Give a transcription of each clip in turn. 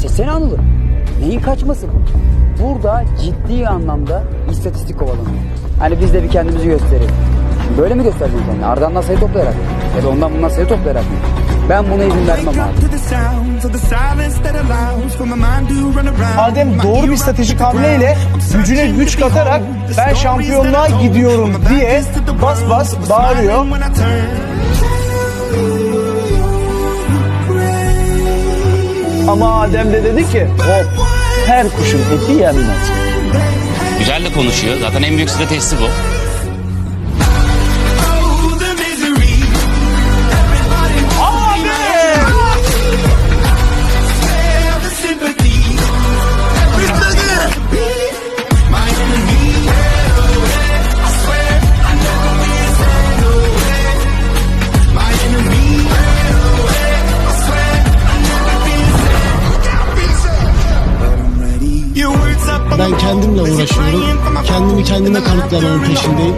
Seçsene Anıl'ı. Neyin kaçması bu? Burada ciddi anlamda istatistik kovalanıyor. Hani biz de bir kendimizi gösterelim. Şimdi böyle mi göstereceksin kendini? Arda'ndan sayı toplayarak mı? Ya da ondan bundan sayı toplayarak mı? Ben buna izin vermem abi. to the sounds of the silence that allows for my mind to run around. Adem doğru bir stratejik hamleyle gücüne güç katarak ben şampiyonluğa gidiyorum diye bas bas bağırıyor. Ama Adem de dedi ki hop her kuşun eti yenmez. Güzel de konuşuyor. Zaten en büyük stratejisi bu. Ben kendimle uğraşıyorum. Kendimi kendime kanıtlamanın peşindeyim.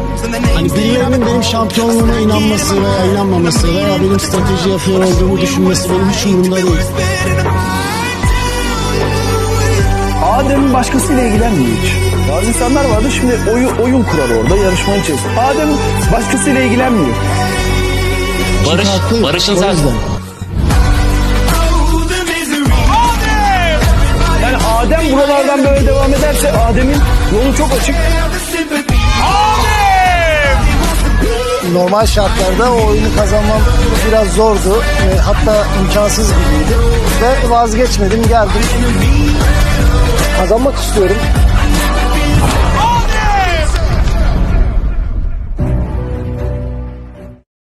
Hani birilerinin benim şampiyonluğuma inanması veya inanmaması veya benim strateji yapıyor olduğumu düşünmesi benim hiç umurumda değil. Adem başkasıyla ilgilenmiyor hiç. Bazı insanlar vardı şimdi oyun, oyun kurar orada yarışma içerisinde. Adem başkasıyla ilgilenmiyor. Barış, Barış'ın zaten... Adem buralardan böyle devam ederse Adem'in yolu çok açık. Sympathy. Normal şartlarda o oyunu kazanmam biraz zordu. E, hatta imkansız gibiydi. Ve vazgeçmedim geldim. Kazanmak istiyorum.